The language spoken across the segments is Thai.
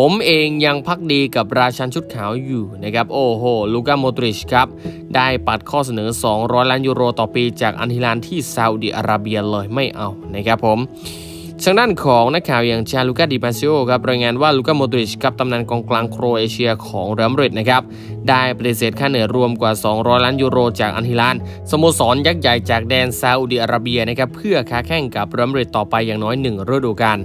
ผมเองยังพักดีกับราชันชุดขาวอยู่นะครับโอ้โหลูก้าโมดริชครับได้ปัดข้อเสนอ 200 ล้านยูโรต่อปีจากอันฮิลานที่ซาอุดิอาระเบียเลยไม่เอานะครับผมทางด้านของนักข่าวอย่างจาลูกาดิมาซิโอครับรายงานว่าลูกาโมดริชกับตำนานกองกลางโครเอเชียของเรอัลมาดริดนะครับได้ปฏิเสธค่าเหนื่อยรวมกว่า 200 ล้านยูโรจากอันฮิลานสโมสรยักษ์ใหญ่จากแดนซาอุดิอาระเบียนะครับเพื่อค้าแข่งกับเรอัลมาดริดต่อไปอย่างน้อย 1 ฤดูกาล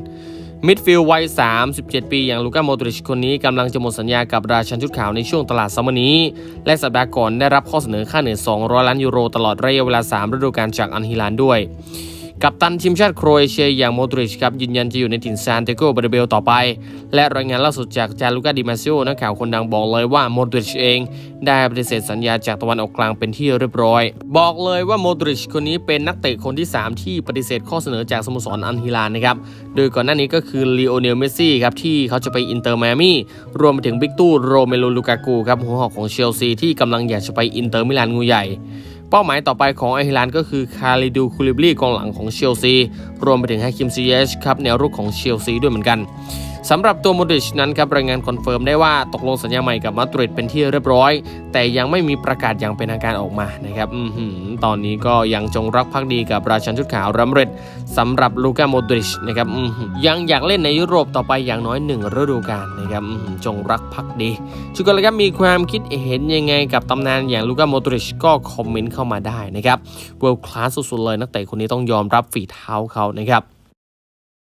มิดฟิลด์วัย 37 ปี อย่างลูก้าโมดริชคนนี้กำลังจะหมดสัญญากับราชันชุดขาวในช่วงตลาดซัมเมอร์นี้ และสัปดาห์ก่อนได้รับข้อเสนอค่าเหนื่อย 200 ล้านยูโรตลอดระยะเวลา 3 ฤดูกาลจากอันฮิลานด้วย กัปตันทีมชาติโครเอเชียอย่างโมดริชครับยืนยันจะอยู่ในถิ่นซานเตโกบาเบลต่อไป และรายงานล่าสุดจากจารุกาดิมาซิโอนักข่าวคนดังบอกเลยว่าโมดริชเอง ได้ปฏิเสธสัญญาจากตะวันออกกลางเป็นที่เรียบร้อย บอกเลยว่าโมดริชคนนี้เป็นนักเตะคนที่ 3 ที่ปฏิเสธข้อเสนอจากสโมสรอันฮิลานนะครับโดยก่อนหน้านี้ก็คือลีโอเนลเมสซี่ครับที่เขาจะไปอินเตอร์ไมอามี่รวมไปถึงบิ๊กตู้โรเมโลลูกากูครับหัวหอกของเชลซีที่กำลังอยากจะไปอินเตอร์มิลานงูใหญ่ เป้าหมายต่อไปของไอฮิลานก็คือคาริดูคูลิบลีกองหลังของเชลซี รวมไปถึงฮาคิมซีเยชครับแนวรุกของเชลซีด้วยเหมือนกัน สำหรับตัวโมดริชนั้นครับรายงานคอนเฟิร์มได้ว่าตกลงสัญญาใหม่กับมาดริดเป็นที่เรียบร้อย แต่ยังไม่มีประกาศอย่างเป็นทางการออกมานะครับอือหือตอนนี้ก็ยังจงรักภักดีกับราชันชุดขาวรัมเรดสำหรับลูก้าโมดริชนะครับอือหือยังอยากเล่นในยุโรปต่อไปอย่างน้อยหนึ่งฤดูกาลนะครับอือหือจงรักภักดีชุกกันเลยครับมีความคิดเห็นยังไงกับตำนานอย่างลูก้าโมดริชก็คอมเมนต์เข้ามาได้นะครับเวิลด์คลาสสุดๆเลยนักเตะคนนี้ต้องยอมรับฝีเท้าเขานะครับ